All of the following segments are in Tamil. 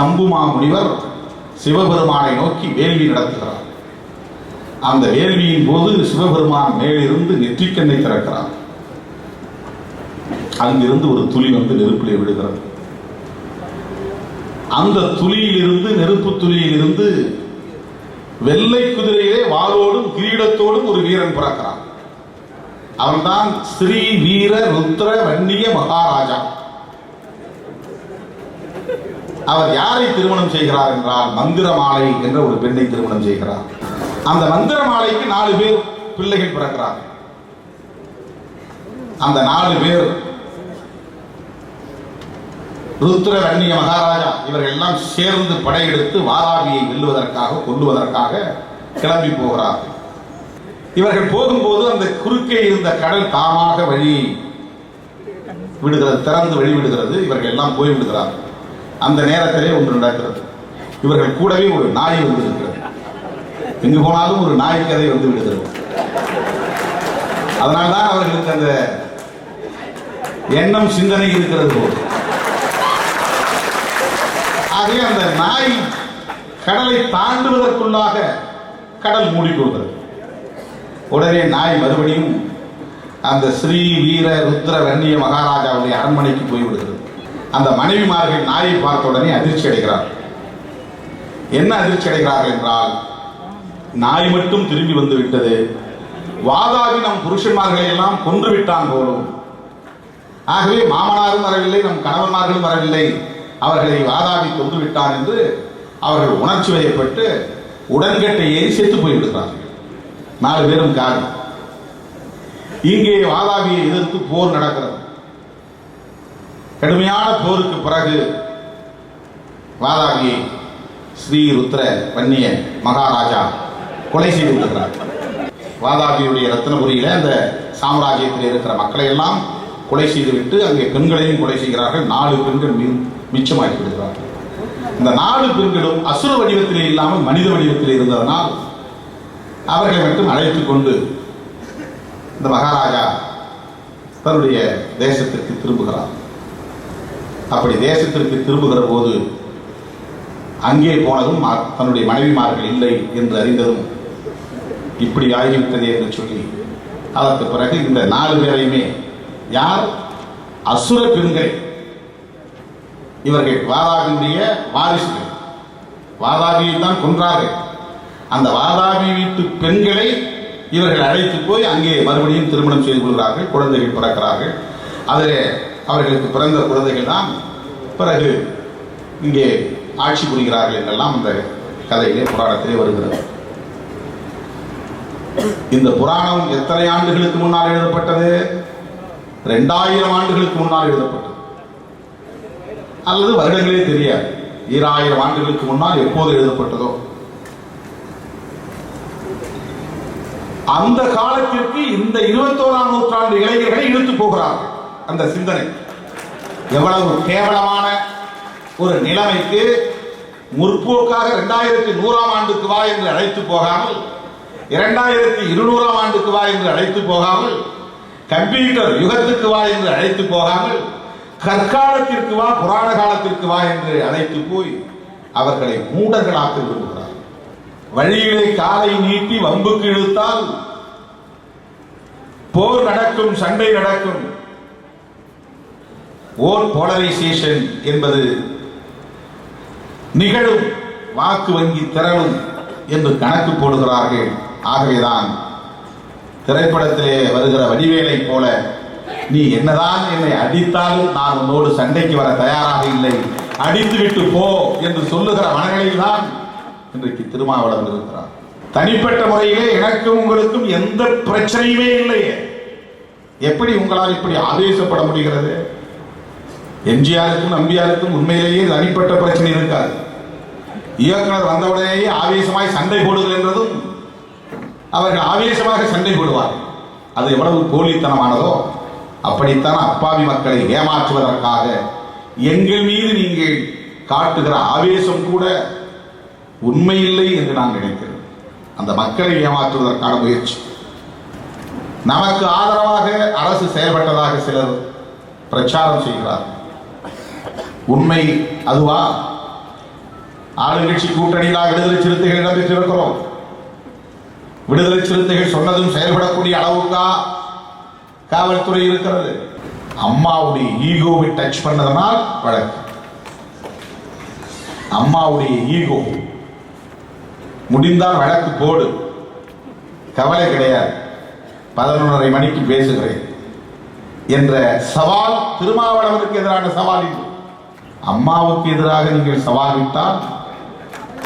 சம்புமா முனிவர் சிவபெருமானை நோக்கி வேள்வி நடத்துகிறார். அந்த வேள்வியின் போது சிவபெருமான் மேலிருந்து நெற்றிக்கண்ணை திறக்கிறார். அங்கிருந்து ஒரு துளி வந்து நெருப்பிலே விடுகிறது அந்த துளியிலிருந்து நெருப்பு துளியிலிருந்து வெள்ளை குதிரையிலே வாளோடும் கிரீடத்தோடும் ஒரு வீரன் பிறக்கிறான். அவன்தான் ஸ்ரீ வீர ருத்ர வன்னிய மகாராஜா. அவர் யாரை திருமணம் செய்கிறார் என்றால் மந்திரமாலை என்ற ஒரு பெண்ணை திருமணம் செய்கிறார். அந்த மந்திரமாலைக்கு நாலு பேர் பிள்ளைகள் பிறக்கிறார். அந்த நாலு பேர் ருத்ர ரண்ய மகாராஜா இவர்கள் எல்லாம் சேர்ந்து படையெடுத்து வாராவியை வெல்லுவதற்காக கொல்லுவதற்காக கிளம்பி போகிறார்கள் இவர்கள் போகும்போது அந்த குறுக்கே இருந்த கடல் தாமாக வழி விடுகிறது திறந்து வழி விடுகிறது. இவர்கள் எல்லாம் போய்விடுகிறார்கள் அந்த நேரத்திலே ஒன்று நடக்கிறது. இவர்கள் கூடவே ஒரு நாய் வந்து இருக்கிறது எங்கு போனாலும் ஒரு நாய் கதை வந்து விடுகிறது. அதனால்தான் அவர்களுக்கு அந்த எண்ணம் சிந்தனை இருக்கிறது போல். ஆகவே அந்த நாய் கடலை தாண்டுவதற்குள்ளாக கடல் மூடிக்கொள்கிறது. உடனே நாய் மறுபடியும் அந்த ஸ்ரீ வீர ருத்ர வன்னிய மகாராஜாவுடைய அரண்மனைக்கு போய்விடுகிறது. அந்த மனைவிமார்கள் நாயை பார்த்த உடனே அதிர்ச்சி அடைகிறார்கள் என்ன அதிர்ச்சி அடைகிறார்கள் என்றால் நாய் மட்டும் திரும்பி வந்து விட்டது. வாதாபி நம் புருஷன்மார்களை எல்லாம் கொன்று விட்டான் போலும். ஆகவே மாமனாரும் வரவில்லை நம் கணவன்மார்களும் வரவில்லை. அவர்களை வாதாபி கொன்று விட்டான் என்று அவர்கள் உணர்ச்சி வயப்பட்டு உடன்கட்டை ஏறி செத்து போய்விடுகிறார்கள் நாலு பேரும் காரி இங்கே வாதாபியை எதிர்த்து போர் நடக்கிறது. கடுமையான போருக்கு பிறகு வாதாகி ஸ்ரீ ருத்ர வன்னிய மகாராஜா கொலை செய்து விடுகிறார் வாதாபியுடைய ரத்னபுரியில அந்த சாம்ராஜ்யத்தில் இருக்கிற மக்களை எல்லாம் கொலை செய்துவிட்டு அங்கே பெண்களையும் கொலை செய்கிறார்கள். நாலு பெண்கள் மி மிச்சமாகி விடுகிறார்கள் இந்த நாலு பெண்களும் அசுர வடிவத்திலே இல்லாமல் மனித வடிவத்தில் இருந்ததனால் அவர்களை மட்டும் அழைத்து கொண்டு இந்த மகாராஜா தன்னுடைய தேசத்திற்கு திரும்புகிறார். அப்படி தேசத்திற்கு திரும்புகிற போது அங்கே போனதும் தன்னுடைய மனைவிமார்கள் இல்லை என்று அறிந்ததும் இப்படி ஆகிவிட்டது என்று சொல்லி அதற்கு பிறகு இந்த நாலு பேரையுமே யார்? அசுர பெண்கள். இவர்கள் வாதாபியுடைய வாரிசுகள். வாதாபியை தான் கொன்றார்கள். அந்த வாதாபி வீட்டு பெண்களை இவர்கள் அழைத்து போய் அங்கே மறுபடியும் திருமணம் செய்து கொள்கிறார்கள் குழந்தைகள் பிறக்கிறார்கள். அதில் அவர்களுக்கு பிறந்த குழந்தைகள் தான் பிறகு இங்கே ஆட்சி புரிகிறார்கள் என்றெல்லாம் அந்த கதையிலே புராணத்திலே வருகிறது. இந்த புராணம் எத்தனை ஆண்டுகளுக்கு முன்னால் எழுதப்பட்டது? ரெண்டாயிரம் ஆண்டுகளுக்கு முன்னால் எழுதப்பட்டது. அல்லது வருடங்களே தெரியாது. ஈராயிரம் ஆண்டுகளுக்கு முன்னால் எப்போது எழுதப்பட்டதோ. அந்த காலத்திற்கு இந்த இருபத்தோராம் நூற்றாண்டு இளைஞர்களை இழுத்து போகிறார்கள். அந்த சிந்தனை. எவ்வளவு கேவலமான ஒரு நிலைமைக்கு முற்போக்காக இரண்டாயிரத்தி நூறாம் ஆண்டுக்கு வா என்று அழைத்து போகாமல் இரண்டாயிரத்தி இருநூறாம் ஆண்டுக்கு வா என்று அழைத்து போகாமல் கம்ப்யூட்டர் யுகத்துக்கு வா என்று அழைத்து போகாமல் கற்காலத்திற்கு வா புராண காலத்திற்கு வா என்று அழைத்து போய் அவர்களை மூடர்களாக்க விரும்புகிறார். வழியிலே காலை நீட்டி வம்புக்கு இழுத்தால் போர் நடக்கும் சண்டை நடக்கும் ஓர் போலரைசேஷன் என்பது நிகழும் வாக்கு வங்கி திரளும் என்று கணக்கு போடுகிறார்கள். ஆகவேதான் திரைப்படத்திலே வருகிற வடிவேலை போல நீ என்னதான் என்னை அடித்தாலும் நான் உன்னோடு சண்டைக்கு வர தயாராக இல்லை. அடித்துவிட்டு போ என்று சொல்லுகிற மனங்களில் தான் இன்றைக்கு திருமாவளவன் இருக்கிறார் தனிப்பட்ட முறையிலே எனக்கும் உங்களுக்கும் எந்த பிரச்சனையுமே இல்லையே. எப்படி உங்களால் இப்படி ஆவேசப்பட முடிகிறது? எம்ஜிஆருக்கும் நம்பியாருக்கும் உண்மையிலேயே தனிப்பட்ட பிரச்சனை இருக்காது. இயக்குனர் வந்தவுடனேயே ஆவேசமாய் சண்டை போடுங்கள் என்றதும் அவர்கள் ஆவேசமாக சண்டை போடுவார். அது எவ்வளவு போலித்தனமானதோ அப்படித்தான் அப்பாவி மக்களை ஏமாற்றுவதற்காக எங்கள் மீது நீங்கள் காட்டுகிற ஆவேசம் கூட உண்மையில்லை என்று நான் நினைக்கிறேன். அந்த மக்களை ஏமாற்றுவதற்கான முயற்சி. நமக்கு ஆதரவாக அரசு செயல்பட்டதாக சிலர் பிரச்சாரம் செய்கிறார் உண்மை அதுவா? ஆளுங்கட்சி கூட்டணியிலாக விடுதலை சிறுத்தைகள் இடம்பெற்றிருக்கிறோம். விடுதலை சிறுத்தைகள் சொன்னதும் செயல்படக்கூடிய அளவுக்கா காவல்துறை இருக்கிறது. அம்மாவுடைய ஈகோவை டச் பண்ணதனால் வழக்கு. அம்மாவுடைய ஈகோ. முடிந்தால் வழக்கு போடு. கவலை கிடையாது. பதினொன்றரை மணிக்கு பேசுகிறேன். என்ற சவால் திருமாவளவனுக்கு எதிரான சவால் இது. அம்மாவுக்கு எதிராக நீங்கள் சவால்விட்டால்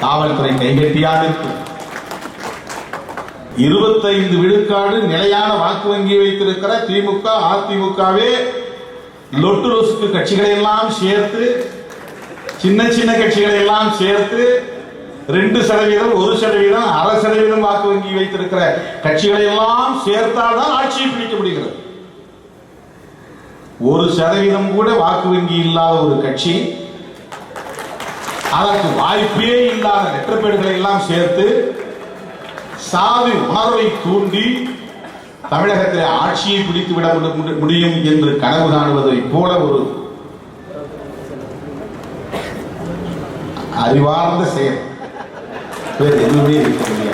காவல்துறை கைகட்டியாக இருக்கும். இருபத்தைந்து விழுக்காடு நிலையான வாக்கு வங்கி வைத்திருக்கிற திமுக அதிமுகவே லொட்டு லொசுக்கு கட்சிகளை எல்லாம் சேர்த்து சின்ன சின்ன கட்சிகளை எல்லாம் சேர்த்து ரெண்டு சதவீதம் ஒரு சதவீதம் அரை சதவீதம் வாக்கு வங்கி வைத்திருக்கிற கட்சிகளை எல்லாம் சேர்த்தால்தான் ஆட்சியை பிடிக்க முடிகிறது. ஒரு சதவீதம் கூட வாக்கு வங்கி இல்லாத ஒரு கட்சி அதற்கு வாய்ப்பே இல்லாத லெட்டர்பேடுகளை எல்லாம் சேர்த்து சாதி உணர்வை தூண்டி தமிழகத்தில் ஆட்சியை பிடித்து விட முடியும் என்று கனவு காணுவதை போல ஒரு அறிவார்ந்த செயல். வேறு எதுவுமே இருக்க முடியாது.